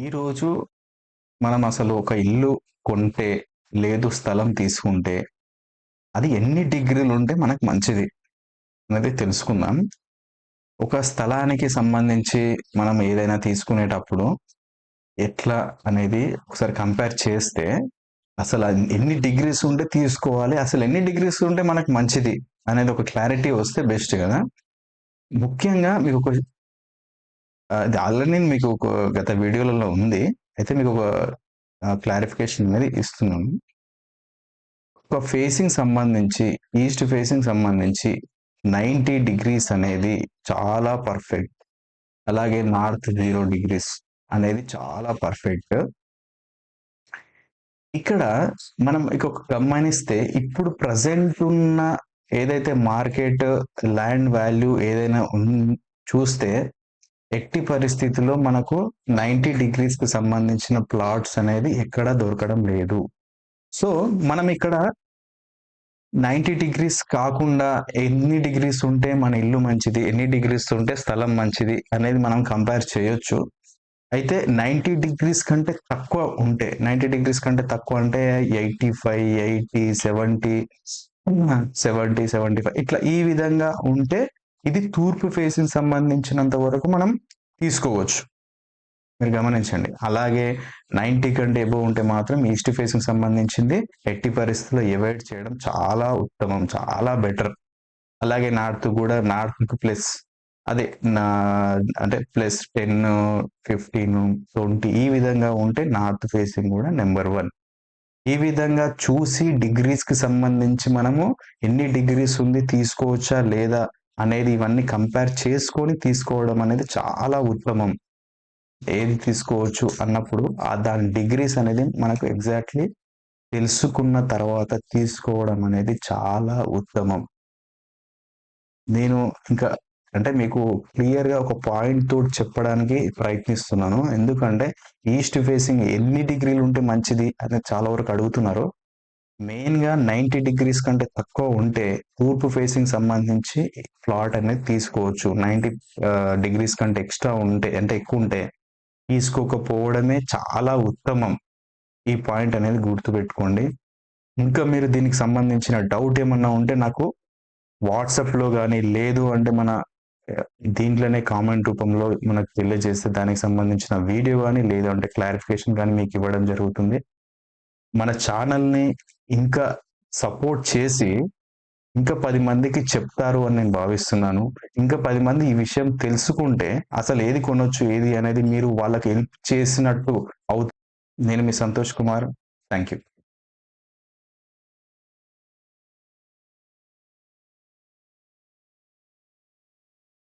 ఈరోజు మనం అసలు ఒక ఇల్లు కొంటే లేదు స్థలం తీసుకుంటే అది ఎన్ని డిగ్రీలు ఉంటే మనకు మంచిది అనేది తెలుసుకుందాం. ఒక స్థలానికి సంబంధించి మనం ఏదైనా తీసుకునేటప్పుడు ఎట్లా అనేది ఒకసారి కంపేర్ చేస్తే అసలు ఎన్ని డిగ్రీస్ ఉంటే తీసుకోవాలి అసలు ఎన్ని డిగ్రీస్ ఉంటే మనకు మంచిది అనేది ఒక క్లారిటీ వస్తే బెస్ట్ కదా. ముఖ్యంగా మీకు ఒక అది ఆల్రెడీ మీకు ఒక గత వీడియోలలో ఉంది. అయితే మీకు ఒక క్లారిఫికేషన్ అనేది ఇస్తున్నాను. ఒక ఫేసింగ్ సంబంధించి ఈస్ట్ ఫేసింగ్ సంబంధించి నైంటీ డిగ్రీస్ అనేది చాలా పర్ఫెక్ట్ అలాగే నార్త్ జీరో డిగ్రీస్ అనేది చాలా పర్ఫెక్ట్ ఇక్కడ మనం ఇక గమనిస్తే ఇప్పుడు ప్రజెంట్ ఉన్న ఏదైతే మార్కెట్ ల్యాండ్ వాల్యూ ఏదైనా ఉన్- చూస్తే ఎట్టి పరిస్థితిలో మనకు నైంటీ డిగ్రీస్కి సంబంధించిన ప్లాట్స్ అనేది ఎక్కడా దొరకడం లేదు. సో మనం ఇక్కడ నైంటీ డిగ్రీస్ కాకుండా ఎన్ని డిగ్రీస్ ఉంటే మన ఇల్లు మంచిది ఎన్ని డిగ్రీస్ ఉంటే స్థలం మంచిది అనేది మనం కంపేర్ చేయొచ్చు. అయితే నైంటీ డిగ్రీస్ కంటే తక్కువ ఉంటే నైంటీ డిగ్రీస్ కంటే తక్కువ అంటే eighty five eighty seventy seventy seventy five ఇట్లా ఈ విధంగా ఉంటే ఇది తూర్పు ఫేసింగ్ సంబంధించినంత వరకు మనం తీసుకోవచ్చు. మీరు గమనించండి. అలాగే నైంటీ కంటే ఎబో ఉంటే మాత్రం ఈస్ట్ ఫేసింగ్ సంబంధించింది ఎట్టి పరిస్థితుల్లో అవాయిడ్ చేయడం చాలా ఉత్తమం చాలా బెటర్ అలాగే నార్త్ కూడా నార్త్ ప్లస్ అదే నా అంటే ప్లస్ టెన్ ఫిఫ్టీన్ ట్వంటీ ఈ విధంగా ఉంటే నార్త్ ఫేసింగ్ కూడా నెంబర్ వన్ ఈ విధంగా చూసి డిగ్రీస్కి సంబంధించి మనము ఎన్ని డిగ్రీస్ ఉంది తీసుకోవచ్చా లేదా అనేది ఇవన్నీ కంపేర్ చేసుకొని తీసుకోవడం అనేది చాలా ఉత్తమం. ఏది తీసుకోవచ్చు అన్నప్పుడు ఆ దాని డిగ్రీస్ అనేది మనకు ఎగ్జాక్ట్లీ తెలుసుకున్న తర్వాత తీసుకోవడం అనేది చాలా ఉత్తమం. నేను ఇంకా అంటే మీకు క్లియర్గా ఒక పాయింట్ తోటి చెప్పడానికి ప్రయత్నిస్తున్నాను. ఎందుకంటే ఈస్ట్ ఫేసింగ్ ఎన్ని డిగ్రీలు ఉంటే మంచిది అనేది చాలా వరకు అడుగుతున్నారు. మెయిన్గా నైంటీ డిగ్రీస్ కంటే తక్కువ ఉంటే తూర్పు ఫేసింగ్ సంబంధించి ప్లాట్ అనేది తీసుకోవచ్చు. నైంటీ డిగ్రీస్ కంటే ఎక్స్ట్రా ఉంటే అంటే ఎక్కువ ఉంటే తీసుకోకపోవడమే చాలా ఉత్తమం. ఈ పాయింట్ అనేది గుర్తుపెట్టుకోండి. ఇంకా మీరు దీనికి సంబంధించిన డౌట్ ఏమన్నా ఉంటే నాకు వాట్సాప్లో కానీ లేదు అంటే మన దీంట్లోనే కామెంట్ రూపంలో మనకు తెలియజేస్తే దానికి సంబంధించిన వీడియో కానీ లేదు అంటే క్లారిఫికేషన్ కానీ మీకు ఇవ్వడం జరుగుతుంది. మన ఛానల్ని ఇంకా సపోర్ట్ చేసి ఇంకా పది మందికి చెప్తారు అని నేను భావిస్తున్నాను. ఇంకా పది మంది ఈ విషయం తెలుసుకుంటే అసలు ఏది కొనొచ్చు ఏది అనేది మీరు వాళ్ళకి హెల్ప్ చేసినట్టు అవుతుంది. నేను మీ సంతోష్ కుమార్. Thank you